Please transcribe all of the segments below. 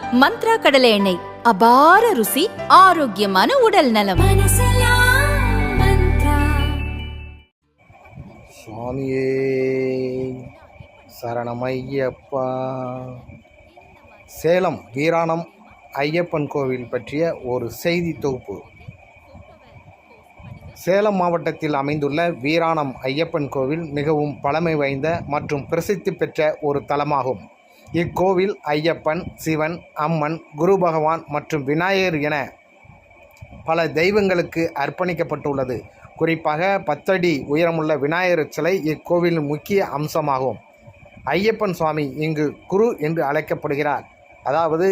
மந்த்ரா கடலை எண்ணெய். அபார ருசி ஆரோக்கியமான உடல் நலம். சுவாமியே சரணமையப்பா. சேலம் வீராணம் ஐயப்பன் கோவில் பற்றிய ஒரு செய்தி தொகுப்பு. சேலம் மாவட்டத்தில் அமைந்துள்ள வீராணம் ஐயப்பன் கோவில் மிகவும் பழமை வாய்ந்த மற்றும் பிரசித்தி பெற்ற ஒரு தலமாகும். இக்கோவில் ஐயப்பன் சிவன் அம்மன் குரு பகவான் மற்றும் விநாயகர் என பல தெய்வங்களுக்கு அர்ப்பணிக்கப்பட்டுள்ளது. குறிப்பாக பத்தடி உயரமுள்ள விநாயகர் சிலை இக்கோவிலின் முக்கிய அம்சமாகும். ஐயப்பன் சுவாமி இங்கு குரு என்று அழைக்கப்படுகிறார். அதாவது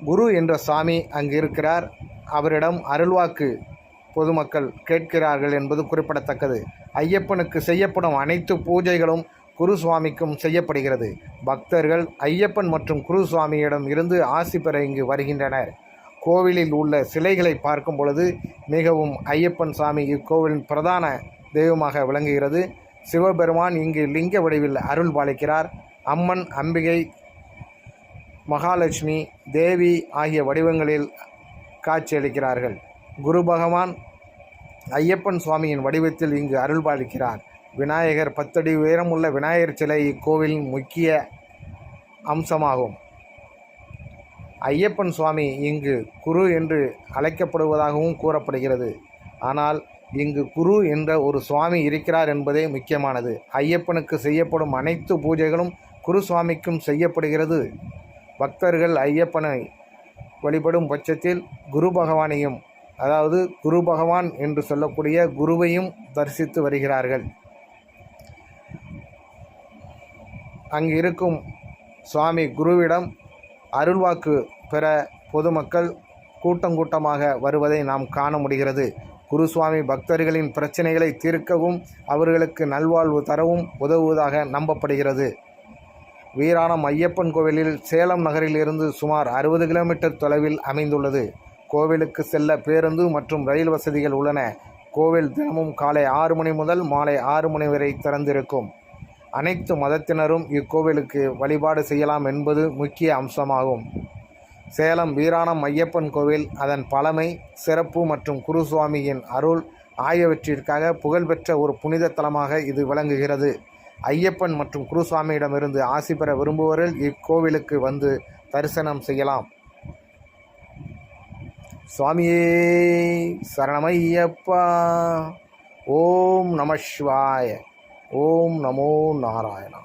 குரு என்ற சாமி அங்கு இருக்கிறார் அவரிடம் அருள்வாக்கு பொதுமக்கள் கேட்கிறார்கள் என்பது குறிப்பிடத்தக்கது. ஐயப்பனுக்கு செய்யப்படும் அனைத்து பூஜைகளும் குருசுவாமிக்கும் செய்யப்படுகிறது. பக்தர்கள் ஐயப்பன் மற்றும் குருசுவாமியிடம் இருந்து ஆசி பெற இங்கு வருகின்றனர். கோவிலில் உள்ள சிலைகளை பார்க்கும் பொழுது மிகவும் ஐயப்பன் சாமி இக்கோவிலின் பிரதான தெய்வமாக விளங்குகிறது. சிவபெருமான் இங்கு லிங்க வடிவில் அருள் பாலிக்கிறார். அம்மன் அம்பிகை மகாலட்சுமி தேவி ஆகிய வடிவங்களில் காட்சியளிக்கிறார்கள் குரு பகவான் ஐயப்பன் சுவாமியின் வடிவத்தில் இங்கு அருள் பாலிக்கிறார். விநாயகர் பத்தடி உயரமுள்ள விநாயகர் சிலை இக்கோவிலின் முக்கிய அம்சமாகும். ஐயப்பன் சுவாமி இங்கு குரு என்று அழைக்கப்படுவதாகவும் கூறப்படுகிறது. ஆனால் இங்கு குரு என்ற ஒரு சுவாமி இருக்கிறார் என்பதே முக்கியமானது. ஐயப்பனுக்கு செய்யப்படும் அனைத்து பூஜைகளும் குரு சுவாமிக்கும் செய்யப்படுகிறது. பக்தர்கள் ஐயப்பனை வழிபடும் பட்சத்தில் குரு பகவானையும் அதாவது குரு பகவான் என்று சொல்லக்கூடிய குருவையும் தரிசித்து வருகிறார்கள். அங்கு இருக்கும் சுவாமி குருவிடம் அருள்வாக்கு பெற பொதுமக்கள் கூட்டம் கூட்டமாக வருவதை நாம் காண முடிகிறது. குருசுவாமி பக்தர்களின் பிரச்சனைகளை தீர்க்கவும் அவர்களுக்கு நல்வாழ்வு தரவும் உதவுவதாக நம்பப்படுகிறது. வீராணம் ஐயப்பன் கோவிலில் சேலம் நகரில் இருந்து சுமார் அறுபது கிலோமீட்டர் தொலைவில் அமைந்துள்ளது. கோவிலுக்கு செல்ல பேருந்து மற்றும் ரயில் வசதிகள் உள்ளன. கோவில் தினமும் காலை ஆறு மணி முதல் மாலை ஆறு மணி வரை திறந்திருக்கும். அனைத்து மதத்தினரும் இக்கோவிலுக்கு வழிபாடு செய்யலாம் என்பது முக்கிய அம்சமாகும். சேலம் வீராணம் ஐயப்பன் கோவில் அதன் பழமை சிறப்பு மற்றும் குருசுவாமியின் அருள் ஆகியவற்றிற்காக புகழ்பெற்ற ஒரு புனித தலமாக இது விளங்குகிறது. ஐயப்பன் மற்றும் குருசுவாமியிடமிருந்து ஆசி பெற விரும்புவர்கள் இக்கோவிலுக்கு வந்து தரிசனம் செய்யலாம். சுவாமியே சரணமையப்பா. ஓம் நம சிவாய. ஓம் நமோ நாராயணா